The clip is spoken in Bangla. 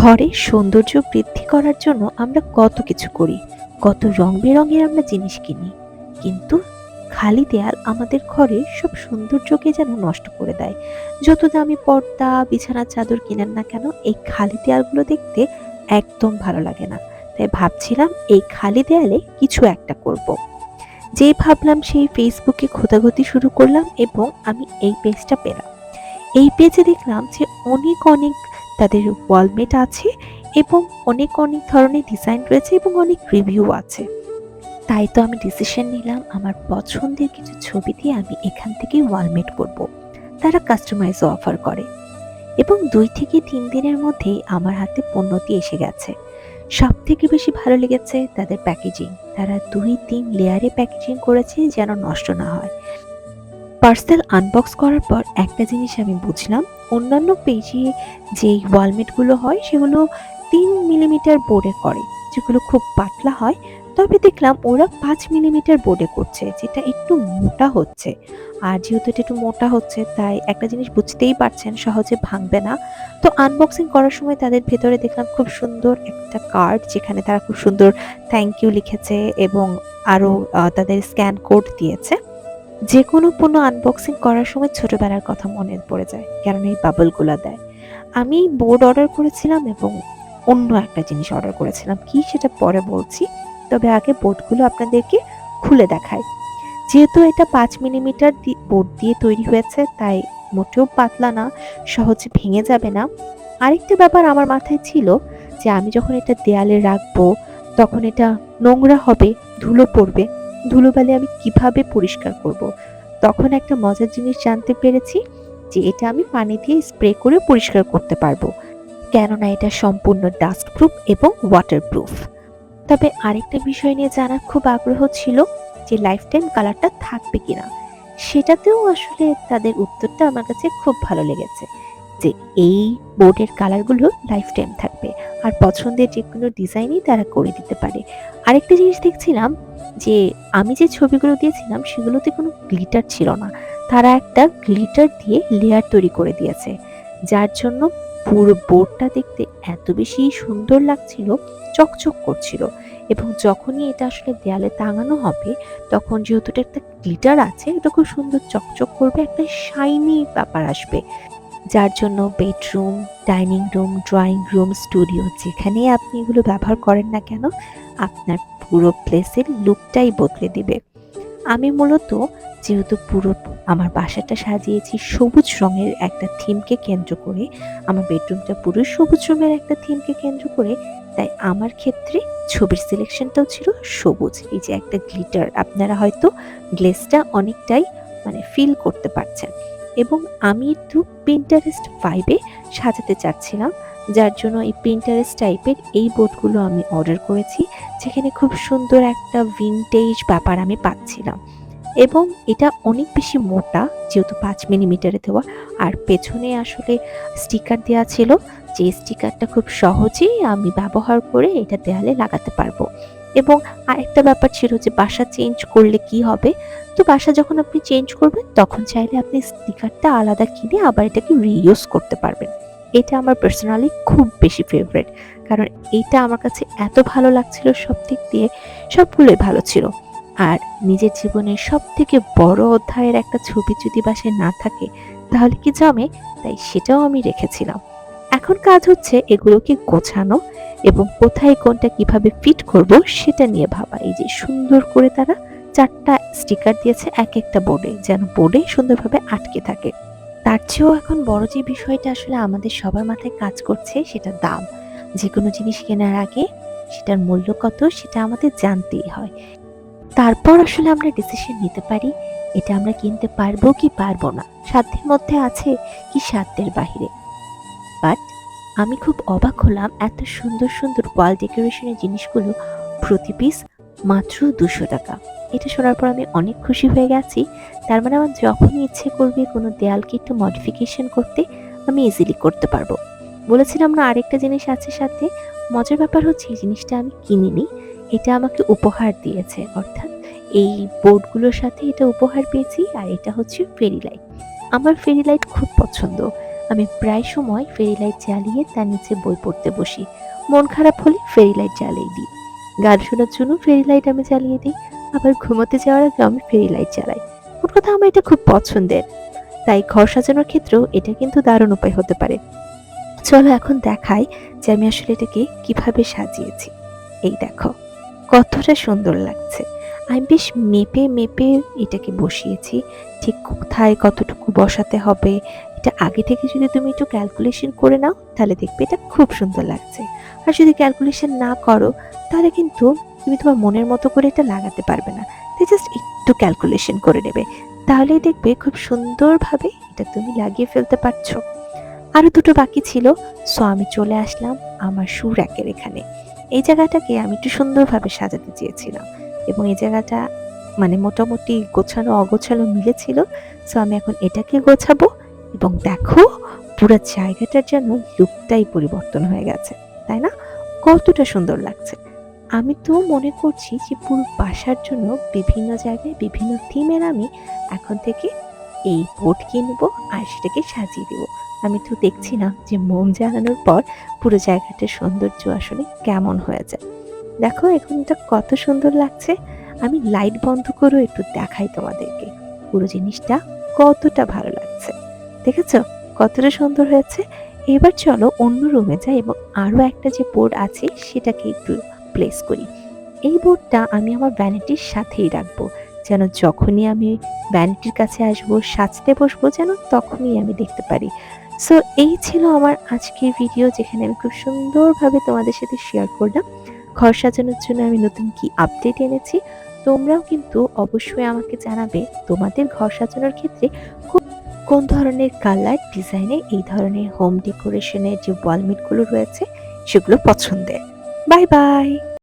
ঘরের সৌন্দর্য বৃদ্ধি করার জন্য আমরা কত কিছু করি, কত রং বেরঙের আমরা জিনিস কিনি। কিন্তু খালি দেয়াল আমাদের ঘরে সব সৌন্দর্যকে যেন নষ্ট করে দেয়। যত দামি পর্দা, বিছানার চাদর কিনেন না কেন, এই খালি দেয়ালগুলো দেখতে একদম ভালো লাগে না। তাই ভাবছিলাম এই খালি দেয়ালে কিছু একটা করব। যেই ভাবলাম সেই ফেসবুকে খোঁজাখুঁজি শুরু করলাম এবং আমি এই পেজটা পেলাম। এই পেজে দেখলাম যে অনেক অনেক তাদের ওয়ালমেট আছে এবং অনেক অনেক ধরনের ডিজাইন রয়েছে এবং অনেক রিভিউ আছে। তাই তো আমি ডিসিশন নিলাম, আমার পছন্দের কিছু ছবি দিয়ে আমি এখান থেকে ওয়ালমেট করব। তারা কাস্টমাইজও অফার করে। এবং দুই থেকে তিন দিনের মধ্যেই আমার হাতে পণ্যটি এসে গেছে। সব থেকে বেশি ভালো লেগেছে তাদের প্যাকেজিং তারা দুই, তিন লেয়ারে প্যাকেজিং করেছে যেন নষ্ট না হয়। পার্সেল আনবক্স করার পর একটা জিনিস আমি বুঝলাম, অন্যান্য পেজে যেই ওয়ালমেটগুলো হয় সেগুলো তিন মিলিমিটার বোর্ডে করে, যেগুলো খুব পাতলা হয়। তবে দেখলাম ওরা পাঁচ মিলিমিটার বোর্ডে করছে, যেটা একটু মোটা হচ্ছে। আর যেহেতু এটা একটু মোটা হচ্ছে, তাই একটা জিনিস বুঝতেই পারছেন, সহজে ভাঙবে না। তো আনবক্সিং করার সময় তাদের ভেতরে দেখলাম খুব সুন্দর একটা কার্ড যেখানে তারা খুব সুন্দর থ্যাংক ইউ লিখেছে এবং আরও তাদের স্ক্যান কোড দিয়েছে। যে কোনো পণ্য আনবক্সিং করার সময় ছোটবেলার কথা মনে পড়ে যায় কারণ এই বাবলগুলো দেয়। আমি বোর্ড অর্ডার করেছিলাম এবং অন্য একটা জিনিস অর্ডার করেছিলাম। কি সেটা পরে বলছি, তবে আগে বোর্ডগুলো আপনাদেরকে খুলে দেখায় যেহেতু এটা পাঁচ মিলিমিটার বোর্ড দিয়ে তৈরি হয়েছে, তাই মোটেও পাতলা না, সহজে ভেঙে যাবে না। আরেকটা ব্যাপার আমার মাথায় ছিল যে আমি যখন এটা দেয়ালে রাখব, তখন এটা নোংরা হবে, ধুলো পড়বে। ধুলোবালি আমি কীভাবে পরিষ্কার করব। তখন একটা মজার জিনিস জানতে পেরেছি যে এটা আমি পানি দিয়ে স্প্রে করে পরিষ্কার করতে পারব। কেননা এটা সম্পূর্ণ ডাস্ট প্রুফ এবং ওয়াটারপ্রুফ। তবে আরেকটা বিষয় নিয়ে জানার খুব আগ্রহ ছিল যে লাইফ টাইম কালারটা থাকবে কিনা। সেটাতেও আসলে তাদের উত্তরটা আমার কাছে খুব ভালো লেগেছে যে এই বোর্ডের কালারগুলো লাইফ টাইম থাকবে। আর পছন্দের যে কোনো ডিজাইনই তারা করে দিতে পারে। আরেকটা জিনিস দেখছিলাম যে আমি যে ছবিগুলো দিয়েছিলাম সেগুলোতে কোনো গ্লিটার ছিল না। তারা একটা গ্লিটার দিয়ে লেয়ার তৈরি করে দিয়েছে। যার জন্য পুরো বোর্ডটা দেখতে এত বেশি সুন্দর লাগছিল, চকচক করছিল। এবং যখনই এটা আসলে দেয়ালে টাঙানো হবে, তখন যেহেতু এটা একটা গ্লিটার আছে, এটা খুব সুন্দর চকচক করবে, একটা শাইনি ব্যাপার আসবে। যার জন্য bedroom dining room drawing room studio যেখানেই আপনি এগুলো ব্যবহার করেন না কেন, আপনার পুরো প্লেসের লুকটাই বদলে দিবে। আমি মূলত যেহেতু পুরো আমার বাসাটা সাজিয়েছি সবুজ রঙের একটা থিমকে কেন্দ্র করে, আমার বেডরুমটা পুরো সবুজ রঙের একটা থিমকে কেন্দ্র করে, তাই আমার ক্ষেত্রে ছবির সিলেকশনটাও ছিল সবুজ। এই যে একটা গ্লিটার, আপনারা হয়তো গ্লেসটা অনেকটাই মানে ফিল করতে পারছেন। এবং আমি একটু পিন্টারেস্ট ফাইভে সাজাতে চাচ্ছিলাম। যার জন্য এই প্রিন্টারেস্ট টাইপের এই বোর্ডগুলো আমি অর্ডার করেছি, যেখানে খুব সুন্দর একটা ভিনটেজ ব্যাপার আমি পাচ্ছিলাম। এবং এটা অনেক বেশি মোটা, যেহেতু পাঁচ মিলিমিটারে দেওয়া। আর পেছনে আসলে স্টিকার দেওয়া ছিল, যে স্টিকারটা খুব সহজেই আমি ব্যবহার করে এটা দেয়ালে লাগাতে পারব। এবং আরেকটা ব্যাপার ছিল যে বাসা চেঞ্জ করলে কি হবে? তো বাসা যখন আপনি চেঞ্জ করবেন, তখন চাইলে আপনি স্টিকারটা আলাদা কিনে আবার এটাকে রিইউজ করতে পারবেন। এটা আমার পার্সোনালি খুব বেশি ফেভারেট কারণ এটা আমার কাছে এত ভালো লাগছিল সব দিক দিয়ে, সবগুলোই ভালো ছিল। আর নিজের জীবনের সব থেকে বড় অধ্যায়ের একটা ছবি যদি বাসায় না থাকে, তাহলে কি জমে? তাই সেটাও আমি রেখেছিলাম। এখন কাজ হচ্ছে এগুলোকে গোছানো এবং কোথায় কোনটা কীভাবে ফিট করব সেটা নিয়ে ভাবা। এই যে সুন্দর করে তারা চারটা স্টিকার দিয়েছে এক একটা বোর্ডে যেন বোর্ডে সুন্দরভাবে আটকে থাকে। তার চেয়েও এখন বড় যে বিষয়টা আসলে আমাদের সবার মাথায় কাজ করছে, সেটা দাম। যে কোনো জিনিস কেনার আগে সেটার মূল্য কত, সেটা আমাদের জানতেই হয়। তারপর আসলে আমরা ডিসিশন নিতে পারি, এটা আমরা কিনতে পারব কি পারব না। সাধ্যের মধ্যে আছে কি সাধ্যের বাহিরে। বাট আমি খুব অবাক হলাম এত সুন্দর সুন্দর ওয়াল ডেকোরেশনের জিনিসগুলো প্রতি পিস মাত্র দুশো টাকা। এটা শোনার পর আমি অনেক খুশি হয়ে গেছি। তার মানে আমার যখনই ইচ্ছে করবে কোনো দেয়ালকে একটু মডিফিকেশন করতে, আমি ইজিলি করতে পারব। বলেছিলাম না আরেকটা জিনিস আছে সাথে? মজার ব্যাপার হচ্ছে এই জিনিসটা আমি কিনিনি। এটা আমাকে উপহার দিয়েছে। অর্থাৎ এই বোর্ডগুলোর সাথে এটা উপহার পেয়েছি আর এটা হচ্ছে ফেরি লাইট আমার ফেরি লাইট খুব পছন্দ। আমি প্রায় সময় ফেরি লাইট জ্বালিয়ে তার নিচে বই পড়তে বসি। মন খারাপ হলে ফেরি লাইট জ্বালিয়ে দিই। গান শোনার জন্য ফেরি লাইট আমি জ্বালিয়ে দিই। আবার ঘুমোতে যাওয়ার আগে আমি ফেরি লাইট জ্বালাই। ওর কথা আমার এটা খুব পছন্দের। তাই ঘর সাজানোর ক্ষেত্রেও এটা কিন্তু দারুণ উপায় হতে পারে। চলো এখন দেখাই যে আমি আসলে এটাকে কীভাবে সাজিয়েছি। এই দেখো, কতটা সুন্দর লাগছে। আমি বেশ মেপে মেপে এটাকে বসিয়েছি। ঠিক কোথায় কতটুকু বসাতে হবে, এটা আগে থেকে যদি তুমি একটু ক্যালকুলেশন করে নাও, তাহলে দেখবে এটা খুব সুন্দর লাগছে। আর যদি ক্যালকুলেশন না করো তাহলে কিন্তু তুমি তোমার মনের মতো করে এটা লাগাতে পারবে না। তাই জাস্ট একটু ক্যালকুলেশন করে নেবে। তাহলেই দেখবে খুব সুন্দরভাবে এটা তুমি লাগিয়ে ফেলতে পারছ। আরও দুটো বাকি ছিল সো আমি চলে আসলাম আমার সুর একের এখানে। এই জায়গাটাকে আমি একটু সুন্দরভাবে সাজাতে চেয়েছিলাম এবং এই জায়গাটা মানে মোটামুটি গোছানো, অগোছালো মিলেছিল সো আমি এখন এটাকে গোছাবো এবং দেখো পুরো জায়গাটার যেন লুকটাই পরিবর্তন হয়ে গেছে, তাই না? কতটা সুন্দর লাগছে। আমি তো মনে করছি যে পুরো বাসার জন্য বিভিন্ন জায়গায় বিভিন্ন থিমের আমি এখন থেকে এই বোর্ড কিনবো আর সেটাকে সাজিয়ে দেবো। আমি তো দেখছি না যে মোম জ্বালানোর পর পুরো জায়গাটার সৌন্দর্য আসলে কেমন হয়ে যায়। দেখো, এখন এটা কত সুন্দর লাগছে। আমি লাইট বন্ধ করেও একটু দেখাই তোমাদেরকে। পুরো জিনিসটা কতটা ভালো লাগছে। দেখেছ? কতটা সুন্দর হয়েছে। এবার চলো অন্য রুমে যাই এবং আরও একটা যে বোর্ড আছে সেটাকে একটু প্লেস করি। এই বোর্ডটা আমি আমার ভ্যানিটির সাথেই রাখব। যেন যখনই আমি ভ্যানিটির কাছে আসব, সাজতে বসবো, যেন তখনই আমি দেখতে পারি। সো এই ছিল আমার আজকের ভিডিও যেখানে আমি খুব সুন্দরভাবে তোমাদের সাথে শেয়ার করলাম। ঘর সাজানোর জন্য আমি নতুন কি আপডেট এনেছি, তোমরাও কিন্তু অবশ্যই আমাকে জানাবে তোমাদের ঘর সাজানোর ক্ষেত্রে কোন- কোন ধরনের কালার ডিজাইনে এই ধরনের হোম ডেকোরেশনের যে ওয়ালমিটগুলো রয়েছে, সেগুলো পছন্দের। Bye bye